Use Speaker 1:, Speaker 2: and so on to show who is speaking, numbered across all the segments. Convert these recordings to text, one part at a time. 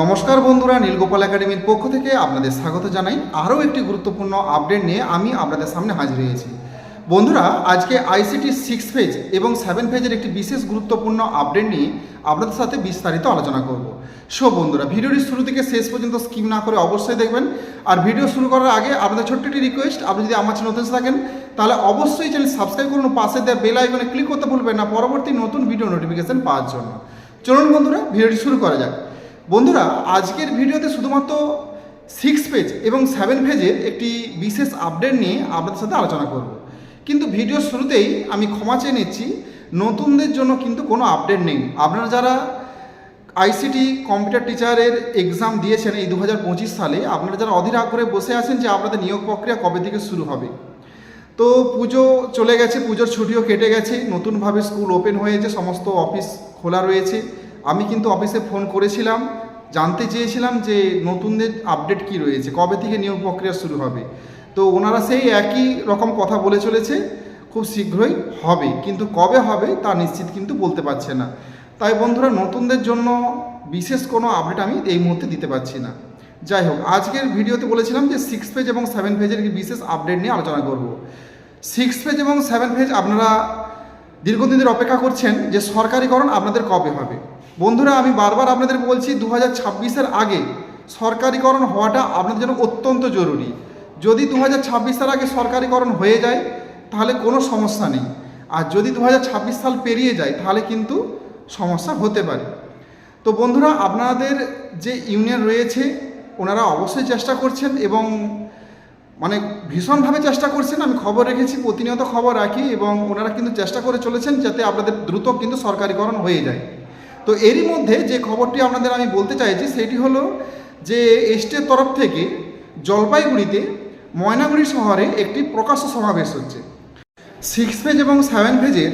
Speaker 1: নমস্কার বন্ধুরা, নীলগোপাল একাডেমির পক্ষ থেকে আপনাদের স্বাগত জানাই। আরও একটি গুরুত্বপূর্ণ আপডেট নিয়ে আমি আপনাদের সামনে হাজির হয়েছি। বন্ধুরা, আজকে আইসিটি সিক্স ফেজ এবং সেভেন ফেজের একটি বিশেষ গুরুত্বপূর্ণ আপডেট নিয়ে আপনাদের সাথে বিস্তারিত আলোচনা করব। সো বন্ধুরা ভিডিওটি শুরু থেকে শেষ পর্যন্ত স্কিম না করে অবশ্যই দেখবেন। আর ভিডিও শুরু করার আগে আপনাদের ছোট্ট একটি রিকোয়েস্ট আপনি যদি আমার নতুন থাকেন, তাহলে অবশ্যই চ্যানেল সাবস্ক্রাইব করুন। পাশে দেওয়া বেল আইকনে ক্লিক করতে ভুলবেন না, পরবর্তী নতুন ভিডিও নোটিফিকেশন পাওয়ার জন্য। চলুন বন্ধুরা, ভিডিওটি শুরু করা যাক। বন্ধুরা, আজকের ভিডিওতে শুধুমাত্র সিক্স পেজ এবং সেভেন পেজের একটি বিশেষ আপডেট নিয়ে আপনাদের সাথে আলোচনা করব। কিন্তু ভিডিও শুরুতেই আমি ক্ষমা চেয়ে নিচ্ছি, নতুনদের জন্য কিন্তু কোনো আপডেট নেই। আপনারা যারা আইসিটি কম্পিউটার টিচারের এক্সাম দিয়েছেন এই দু হাজার পঁচিশ সালে, আপনারা যারা অধীর আগ্রহে বসে আছেন যে আপনাদের নিয়োগ প্রক্রিয়া কবে থেকে শুরু হবে। তো পুজো চলে গেছে, পুজোর ছুটিও কেটে গেছে, নতুনভাবে স্কুল ওপেন হয়েছে, সমস্ত অফিস খোলা রয়েছে। আমি কিন্তু অফিসে ফোন করেছিলাম। জানতে চেয়েছিলাম যে নতুনদের আপডেট কি রয়েছে, কবে থেকে নিয়োগ প্রক্রিয়া শুরু হবে। তো ওনারা সেই একই রকম কথা বলে চলেছে, খুব শীঘ্রই হবে, কিন্তু কবে হবে তা নিশ্চিত কিন্তু বলতে পারছে না। তাই বন্ধুরা, নতুনদের জন্য বিশেষ কোনো আপডেট আমি এই মুহূর্তে দিতে পারছি না। যাই হোক, আজকের ভিডিওতে বলেছিলাম যে সিক্স পেজ এবং সেভেন পেজের বিশেষ আপডেট নিয়ে আলোচনা করব। সিক্স পেজ এবং সেভেন পেজ আপনারা দীর্ঘদিন অপেক্ষা করছেন যে সরকারিকরণ আপনাদের কবে হবে। বন্ধুরা, আমি বারবার আপনাদের বলছি দু হাজার ছাব্বিশের আগে সরকারিকরণ হওয়াটা আপনাদের জন্য অত্যন্ত জরুরি। যদি দু হাজার ছাব্বিশের আগে সরকারিকরণ হয়ে যায়, তাহলে কোনো সমস্যা নেই। আর যদি দু হাজার ছাব্বিশ সাল পেরিয়ে যায়, তাহলে কিন্তু সমস্যা হতে পারে। তো বন্ধুরা, আপনাদের যে ইউনিয়ন রয়েছে, ওনারা অবশ্যই চেষ্টা করছেন এবং মানে ভীষণভাবে চেষ্টা করছেন। আমি খবর রেখেছি, প্রতিনিয়ত খবর রাখি এবং ওনারা কিন্তু চেষ্টা করে চলেছেন যাতে আপনাদের দ্রুত কিন্তু সরকারিকরণ হয়ে যায়। তো এরই মধ্যে যে খবরটি আপনাদের আমি বলতে চাইছি, সেটি হলো যে এস্টের তরফ থেকে জলপাইগুড়িতে ময়নাগুড়ি শহরে একটি প্রকাশ্য সমাবেশ হচ্ছে। সিক্স পেজ এবং সেভেন পেজের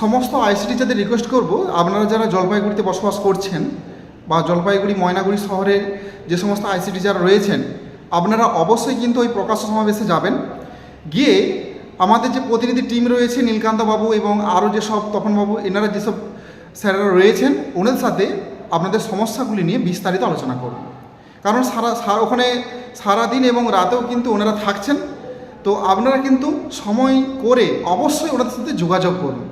Speaker 1: সমস্ত আইসিটি যাদের রিকোয়েস্ট করব, আপনারা যারা জলপাইগুড়িতে বসবাস করছেন বা জলপাইগুড়ি ময়নাগুড়ি শহরের যে সমস্ত আইসিটি যারা রয়েছেন, আপনারা অবশ্যই কিন্তু ওই প্রকাশ্য সমাবেশে যাবেন। গিয়ে আমাদের যে প্রতিনিধি টিম রয়েছে নীলকান্ত বাবু এবং আরও যেসব তপনবাবু, এনারা যেসব স্যারেরা রয়েছেন, ওনাদের সাথে আপনাদের সমস্যাগুলি নিয়ে বিস্তারিত আলোচনা করুন কারণ সারা সারা, ওখানে সারাদিন এবং রাতেও কিন্তু ওনারা থাকছেন। তো আপনারা কিন্তু সময় করে অবশ্যই ওনাদের সাথে যোগাযোগ করুন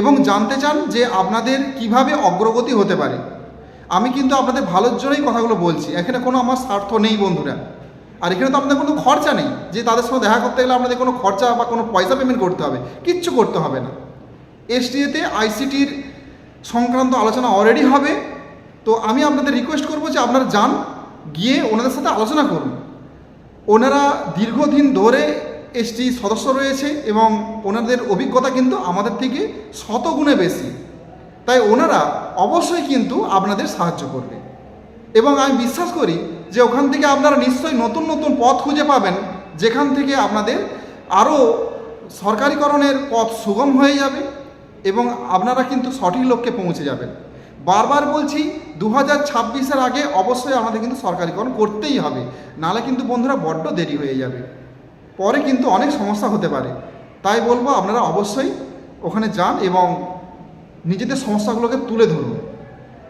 Speaker 1: এবং জানতে চান যে আপনাদের কীভাবে অগ্রগতি হতে পারে। আমি কিন্তু আপনাদের ভালোর জন্যই কথাগুলো বলছি, এখানে কোনো আমার স্বার্থ নেই বন্ধুরা। আর এখানে তো আপনাদের কোনো খরচা নেই, যে তাদের সঙ্গে দেখা করতে গেলে আপনাদের কোনো খরচা বা কোনো পয়সা পেমেন্ট করতে হবে, কিচ্ছু করতে হবে না। এসটিএতে আইসিটির সংক্রান্ত আলোচনা অলরেডি হবে। তো আমি আপনাদের রিকোয়েস্ট করব যে আপনারা যান, গিয়ে ওনাদের সাথে আলোচনা করুন। ওনারা দীর্ঘদিন ধরে এসটি সদস্য রয়েছে এবং ওনাদের অভিজ্ঞতা কিন্তু আমাদের থেকে শতগুণে বেশি। তাই ওনারা অবশ্যই কিন্তু আপনাদের সাহায্য করবে। এবং আমি বিশ্বাস করি যে ওখান থেকে আপনারা নিশ্চয়ই নতুন নতুন পথ খুঁজে পাবেন, যেখান থেকে আপনাদের আরও সরকারিকরণের পথ সুগম হয়ে যাবে। এবং আপনারা কিন্তু সঠিক লক্ষ্যে পৌঁছে যাবেন। বারবার বলছি দু হাজার ছাব্বিশের আগে অবশ্যই আমাদের কিন্তু সরকারিকরণ করতেই হবে। নাহলে কিন্তু বন্ধুরা বড্ড দেরি হয়ে যাবে। পরে কিন্তু অনেক সমস্যা হতে পারে। তাই বলব, আপনারা অবশ্যই ওখানে যান এবং নিজেদের সমস্যাগুলোকে তুলে ধরুন।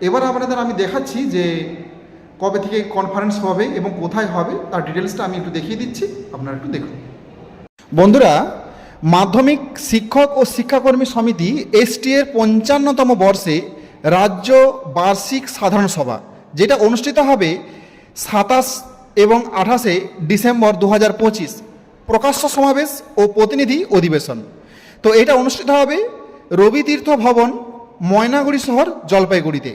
Speaker 1: এবার আপনাদের আমি দেখাচ্ছি যে কবে থেকে কনফারেন্স হবে এবং কোথায় হবে, তার ডিটেলসটা আমি একটু দেখিয়ে দিচ্ছি। আপনারা একটু দেখুন। বন্ধুরা মাধ্যমিক শিক্ষক ও শিক্ষাকর্মী সমিতি এসটি এর পঞ্চান্নতম বর্ষে রাজ্য বার্ষিক সাধারণ সভা, যেটা অনুষ্ঠিত হবে সাতাশ এবং আঠাশে ডিসেম্বর দু হাজার পঁচিশ। প্রকাশ্য সমাবেশ ও প্রতিনিধি অধিবেশন। তো এটা অনুষ্ঠিত হবে রবি তীর্থ ভবন, ময়নাগুড়ি শহর, জলপাইগুড়িতে।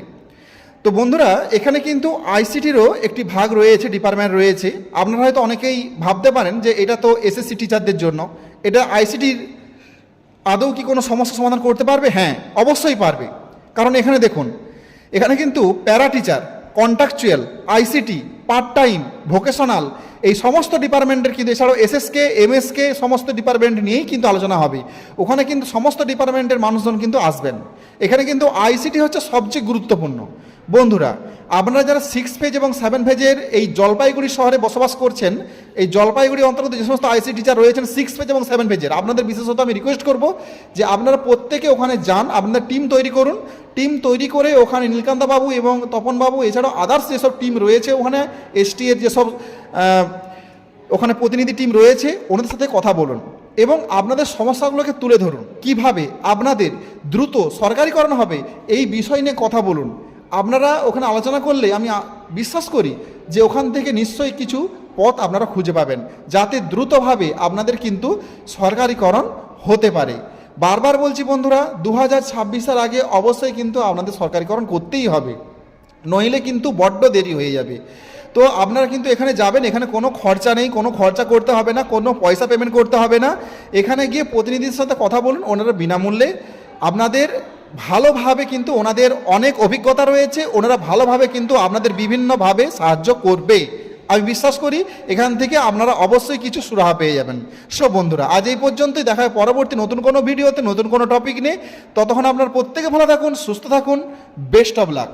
Speaker 1: তো বন্ধুরা, এখানে কিন্তু আইসিটিরও একটি ভাগ রয়েছে ডিপার্টমেন্ট রয়েছে। আপনারা হয়তো অনেকেই ভাবতে পারেন যে এটা তো এসএসসি টিচারদের জন্য। এটা আইসিটির আদৌ কি কোনো সমস্যা সমাধান করতে পারবে? হ্যাঁ অবশ্যই পারবে। কারণ এখানে দেখুন, এখানে কিন্তু para teacher contractual ICT part time vocational এই সমস্ত ডিপার্টমেন্টের কিন্তু এছাড়াও এসএসকে এমএসকে সমস্ত ডিপার্টমেন্ট নিয়েই কিন্তু আলোচনা হবে। ওখানে কিন্তু সমস্ত ডিপার্টমেন্টের মানুষজন কিন্তু আসবেন। এখানে কিন্তু আইসিটি হচ্ছে সবচেয়ে গুরুত্বপূর্ণ। বন্ধুরা, আপনারা যারা সিক্স ফেজ এবং সেভেন ফেজের এই জলপাইগুড়ি শহরে বসবাস করছেন, এই জলপাইগুড়ি অন্তর্গত যে সমস্ত আইসি টিচার রয়েছেন সিক্স ফেজ এবং সেভেন ফেজের আপনাদের বিশেষত আমি রিকোয়েস্ট করব যে আপনারা প্রত্যেকে ওখানে যান, আপনাদের টিম তৈরি করুন। টিম তৈরি করে ওখানে নীলকান্ত বাবু এবং তপন বাবু এছাড়াও আদার্স যেসব টিম রয়েছে ওখানে এসটি এর যেসব ওখানে প্রতিনিধি টিম রয়েছে, ওনাদের সাথে কথা বলুন এবং আপনাদের সমস্যাগুলোকে তুলে ধরুন। কীভাবে আপনাদের দ্রুত সরকারিকরণ হবে, এই বিষয় নিয়ে কথা বলুন। আপনারা ওখানে আলোচনা করলে আমি বিশ্বাস করি যে ওখান থেকে নিশ্চয়ই কিছু পথ আপনারা খুঁজে পাবেন, যাতে দ্রুতভাবে আপনাদের কিন্তু সরকারিকরণ হতে পারে। বারবার বলছি বন্ধুরা দু হাজার ছাব্বিশের আগে অবশ্যই কিন্তু আপনাদের সরকারিকরণ করতেই হবে, নইলে কিন্তু বড্ড দেরি হয়ে যাবে। তো আপনারা কিন্তু এখানে যাবেন, এখানে কোনো খরচা নেই, কোনো খরচা করতে হবে না, কোনো পয়সা পেমেন্ট করতে হবে না। এখানে গিয়ে প্রতিনিধির সাথে কথা বলুন, ওনারা বিনামূল্যে আপনাদের ভালোভাবে কিন্তু ওনাদের অনেক অভিজ্ঞতা রয়েছে, ওনারা ভালোভাবে কিন্তু আপনাদের বিভিন্নভাবে সাহায্য করবে। আমি বিশ্বাস করি এখান থেকে আপনারা অবশ্যই কিছু সুরাহা পেয়ে যাবেন। সব বন্ধুরা, আজ এই পর্যন্তই, দেখা হয় পরবর্তী নতুন কোনো ভিডিওতে, নতুন কোনো টপিক নিয়ে। ততক্ষণ আপনার প্রত্যেকে ভালো থাকুন, সুস্থ থাকুন বেস্ট অফ লাক